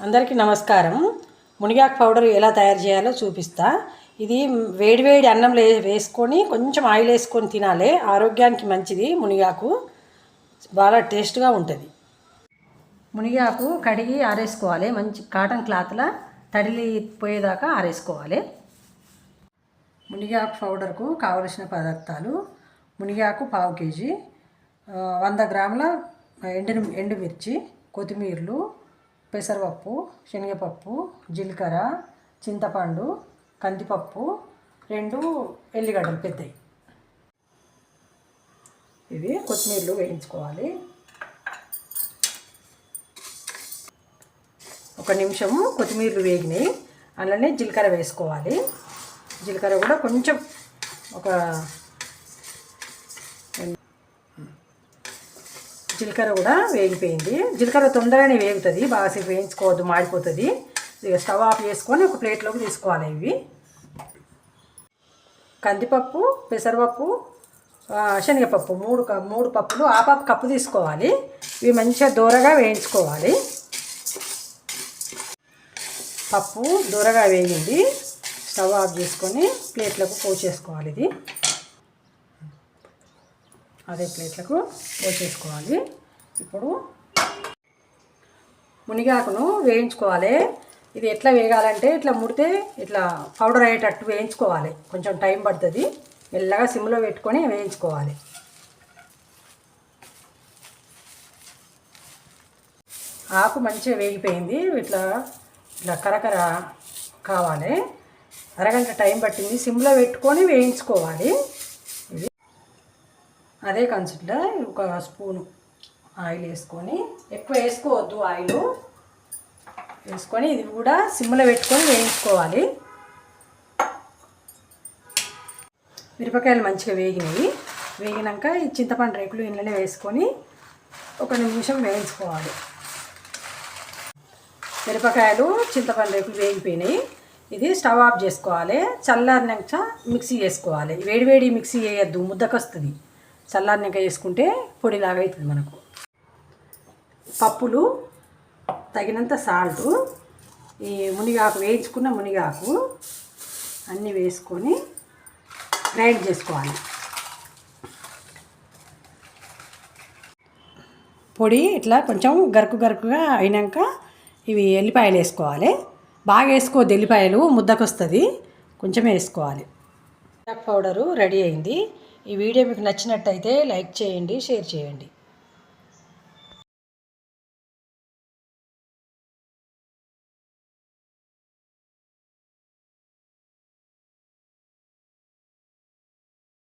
అందరికీ నమస్కారం. మునిగాకు పౌడర్ ఎలా తయారు చేయాలో చూపిస్తా. ఇది వేడివేడి అన్నంలో వే- వేసుకొని కొంచెం ఆయిల్ వేసుకొని తినాలి ఆరోగ్యానికి మంచిది మునిగాకు. బాగా టేస్ట్గా ఉంటుంది. మునిగాకు కడిగి ఆరేసుకోవాలి. మంచి కాటన్ క్లాత్లో తడిలి పోయేదాకా ఆరేసుకోవాలి. మునిగాకు పౌడర్కు కావలసిన పదార్థాలు మునిగాకు పావు కేజీ వంద గ్రాముల ఎండు ఎండుమిర్చి కొత్తిమీరలు పెసరపప్పు శనగపప్పు జీలకర్ర చింతపండు కందిపప్పు రెండు ఎల్లిగడ్డలు పెద్దవి ఇవి కొత్తిమీరలు వేయించుకోవాలి. ఒక నిమిషము కొత్తిమీరలు వేగినాయి. అలానే జీలకర్ర వేసుకోవాలి. జీలకర్ర కూడా కొంచెం ఒక జీలకర్ర కూడా వేగిపోయింది. జీలకర్ర తొందరగానే వేగుతుంది బాగాసేపు వేయించుకోవద్దు మాడిపోతుంది. ఇక స్టవ్ ఆఫ్ చేసుకొని ఒక ప్లేట్లోకి తీసుకోవాలి ఇవి. కందిపప్పు పెసరపప్పు శనగపప్పు మూడు మూడు పప్పులు ఆ పప్పు కప్పు తీసుకోవాలి. ఇవి మంచిగా దూరగా వేయించుకోవాలి. పప్పు దూరగా వేగింది. స్టవ్ ఆఫ్ చేసుకొని ప్లేట్లకు పోసేసుకోవాలి ఇది. అదే ప్లేట్లకు పోసేసుకోవాలి. ఇప్పుడు మునిగాకును వేయించుకోవాలి. ఇది ఎట్లా వేగాలంటే ఇట్లా ముడితే ఇట్లా పౌడర్ అయ్యేటట్టు వేయించుకోవాలి. కొంచెం టైం పడుతుంది. మెల్లగా సిమ్లో పెట్టుకొని వేయించుకోవాలి. ఆకు మంచిగా వేగిపోయింది. ఇట్లా ఇట్లా కరకర కావాలి. అరగంట టైం పట్టింది. సిమ్లో పెట్టుకొని వేయించుకోవాలి. అదే కన్సిట్లో ఒక స్పూను ఆయిల్ వేసుకొని ఎక్కువ వేసుకోవద్దు ఆయిల్ వేసుకొని ఇది కూడా సిమ్లో పెట్టుకొని వేయించుకోవాలి. మిరపకాయలు మంచిగా వేగినాయి. వేగినాక ఈ చింతపండు రేకులు ఇంట్లోనే వేసుకొని ఒక నిమిషం వేయించుకోవాలి. మిరపకాయలు చింతపండు రేకులు వేగిపోయినాయి. ఇది స్టవ్ ఆఫ్ చేసుకోవాలి. చల్లారినాక మిక్సీ వేసుకోవాలి. వేడివేడి మిక్సీ వేయద్దు. ముద్దకొస్తుంది. చల్లారినాక వేసుకుంటే పొడిలాగా అవుతుంది మనకు. పప్పులు తగినంత సాల్ట్ ఈ మునిగాకు వేయించుకున్న మునిగాకు అన్నీ వేసుకొని గ్రైండ్ చేసుకోవాలి. పొడి ఇట్లా కొంచెం గరుకు గరుకుగా అయినాక ఇవి ఎల్లిపాయలు వేసుకోవాలి. బాగా వేసుకోవద్దు ఎల్లిపాయలు ముద్దకొస్తుంది కొంచెం వేసుకోవాలి. పౌడరు రెడీ అయింది. ఈ వీడియో మీకు నచ్చినట్టయితే లైక్ చేయండి షేర్ చేయండి.